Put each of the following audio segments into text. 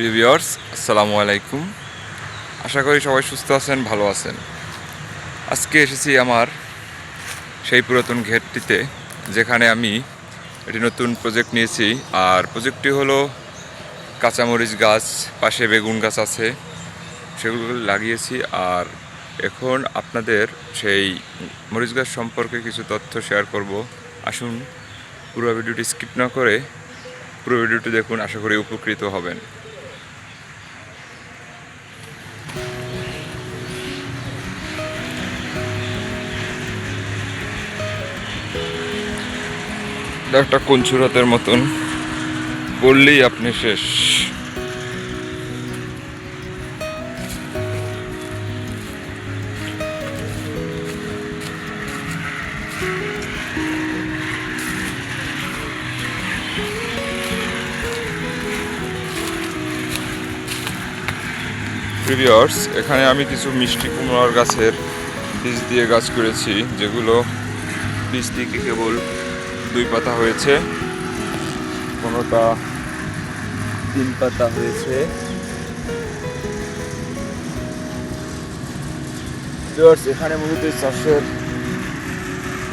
প্রিয় ভিউয়ার্স, আসসালামু আলাইকুম। আশা করি সবাই সুস্থ আছেন, ভালো আছেন। আজকে এসেছি আমার সেই পুরাতন ঘেরটিতে, যেখানে আমি একটি নতুন প্রজেক্ট নিয়েছি। আর প্রজেক্টটি হলো কাঁচামরিচ গাছ, পাশে বেগুন গাছ আছে, সেগুলো লাগিয়েছি। আর এখন আপনাদের সেই মরিচ গাছ সম্পর্কে কিছু তথ্য শেয়ার করব। আসুন, পুরো ভিডিওটি স্কিপ না করে পুরো ভিডিওটি দেখুন, আশা করি উপকৃত হবেন। একটা কঞ্চুরাতের মতন বললেই আপনি শেষ। প্রিভিয়ার্স এখানে আমি কিছু মিষ্টি কুমড়ার গাছের বীজ দিয়ে গাছ করেছি, যেগুলো বীজ থেকে কেবল দুই পাতা হয়েছে। কোনোটা তিন পাতা হয়েছে। এখানে মূলত চাষের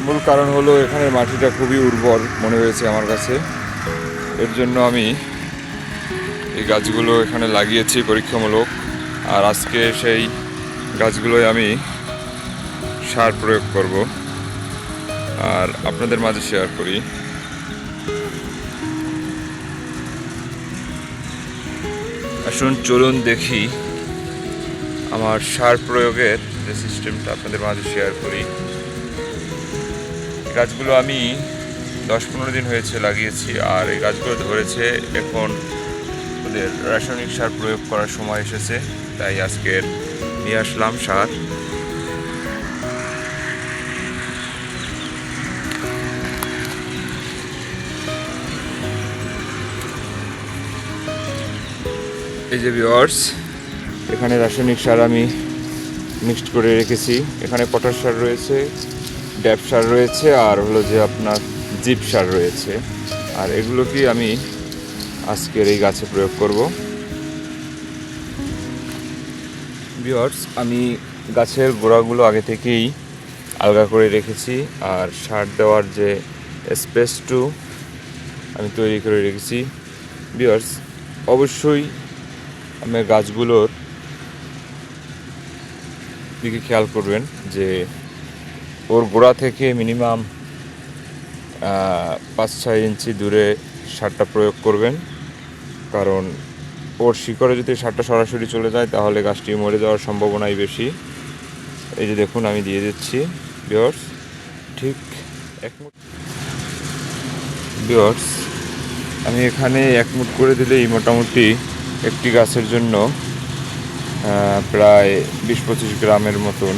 মূল কারণ হলো এখানে মাটিটা খুবই উর্বর মনে হয়েছে আমার কাছে। এর জন্য আমি এই গাছগুলো এখানে লাগিয়েছি পরীক্ষামূলক। আর আজকে সেই গাছগুলোই আমি সার প্রয়োগ করব। আর আপনাদের মাঝে শেয়ার করি। আসুন, চলুন দেখি আমার সার প্রয়োগের যে সিস্টেমটা আপনাদের মাঝে শেয়ার করি। গাছগুলো আমি দশ পনেরো দিন হয়েছে লাগিয়েছি আর এই গাছগুলো ধরেছে এখন ওদের রাসায়নিক সার প্রয়োগ করার সময় এসেছে, তাই আজকের নিয়ে আসলাম সার। এই যে বিওয়ার্স এখানে রাসায়নিক সার আমি মিক্সড করে রেখেছি। এখানে পটাশ সার রয়েছে ড্যাপ সার রয়েছে, আর হলো যে আপনার জিপ সার রয়েছে। আর এগুলোকেই আমি আজকের এই গাছে প্রয়োগ করব। ভিওয়ার্স আমি গাছের গোড়াগুলো আগে থেকেই আলগা করে রেখেছি, আর সার দেওয়ার যে স্পেসটু আমি তৈরি করে রেখেছি। বিওয়ার্স অবশ্যই আমি গাছগুলোর দিকে খেয়াল করবেন যে ওর গোড়া থেকে মিনিমাম পাঁচ, ছয় ইঞ্চি দূরে সারটা প্রয়োগ করবেন। কারণ ওর শিকড়ে যদি সারটা সরাসরি চলে যায়, তাহলে গাছটি মরে যাওয়ার সম্ভাবনাই বেশি। এই যে দেখুন, আমি দিয়ে দিচ্ছি। বিয়র্স ঠিক এক মুঠ বিয়র্স আমি এখানে এক মুঠ করে দিলেই মোটামুটি একটি গাছের জন্য প্রায় বিশ পঁচিশ গ্রামের মতন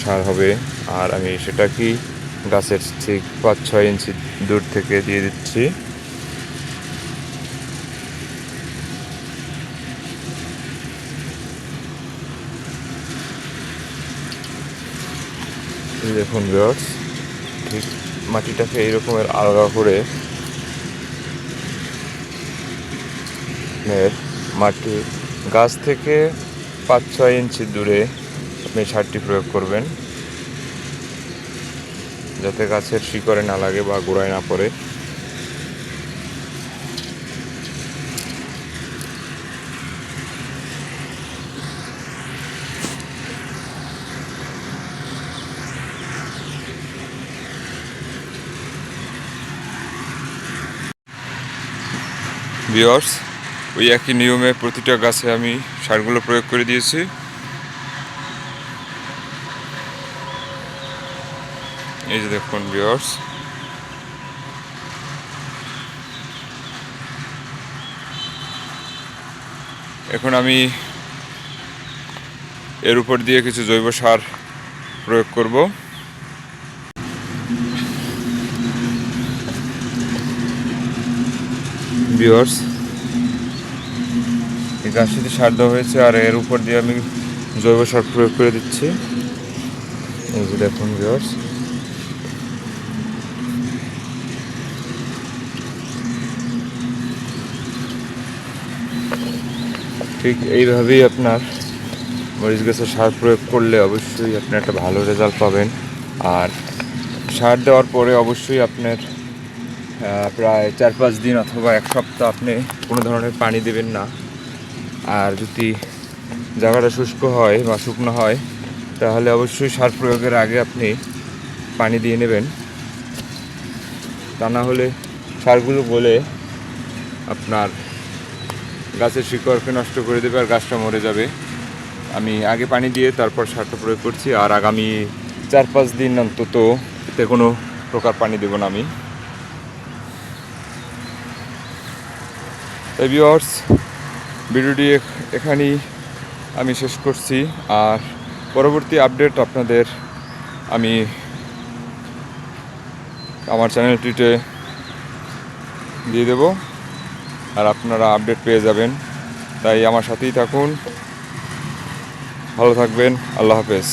সার হবে। আর আমি সেটা কি গাছের ঠিক পাঁচ ছয় ইঞ্চি দূর থেকে দিয়ে দিচ্ছি। এই দেখুন বিয়ার্স ঠিক মাটিটাকে এইরকমের আলগা করে আপনার মাটি, গাছ থেকে পাঁচ, ছয় ইঞ্চি দূরে আপনি সারটি প্রয়োগ করবেন। যাতে গাছের শিকড়ে না লাগে বা গোড়ায় না পড়ে। ভিওর্স ওই একই নিয়মে প্রতিটা গাছে আমি সারগুলো প্রয়োগ করে দিয়েছি। এই যে দেখুন ভিওর্স এখন আমি এর উপর দিয়ে কিছু জৈব সার প্রয়োগ করব। ভিওর্স এই গাছটিতে সার দেওয়া হয়েছে, আর এর উপর দিয়ে আমি জৈব সার প্রয়োগ করে দিচ্ছি। এই যে দেখুন ভিওর্স ঠিক এইভাবেই আপনার মরিচ গাছে সার প্রয়োগ করলে অবশ্যই আপনি একটা ভালো রেজাল্ট পাবেন। আর সার দেওয়ার পরে অবশ্যই আপনার প্রায় চার পাঁচ দিন অথবা এক সপ্তাহ আপনি কোনো ধরনের পানি দেবেন না। আর যদি জায়গাটা শুষ্ক হয় বা শুকনো হয়, তাহলে অবশ্যই সার প্রয়োগের আগে আপনি পানি দিয়ে নেবেন। তা না হলে সারগুলো গলে আপনার গাছের শিকড়কে নষ্ট করে দেবে আর গাছটা মরে যাবে। আমি আগে পানি দিয়ে তারপর সারটা প্রয়োগ করছি আর আগামী চার পাঁচ দিন অন্তত এতে কোনো প্রকার পানি দেবো না আমি। তাই ভিউয়ার্স ভিডিওটি এখানেই আমি শেষ করছি। আর পরবর্তী আপডেট আপনাদের আমি আমার চ্যানেলটিতে দিয়ে দেব। আর আপনারা আপডেট পেয়ে যাবেন। তাই আমার সাথেই থাকুন। ভালো থাকবেন। আল্লাহ হাফেজ।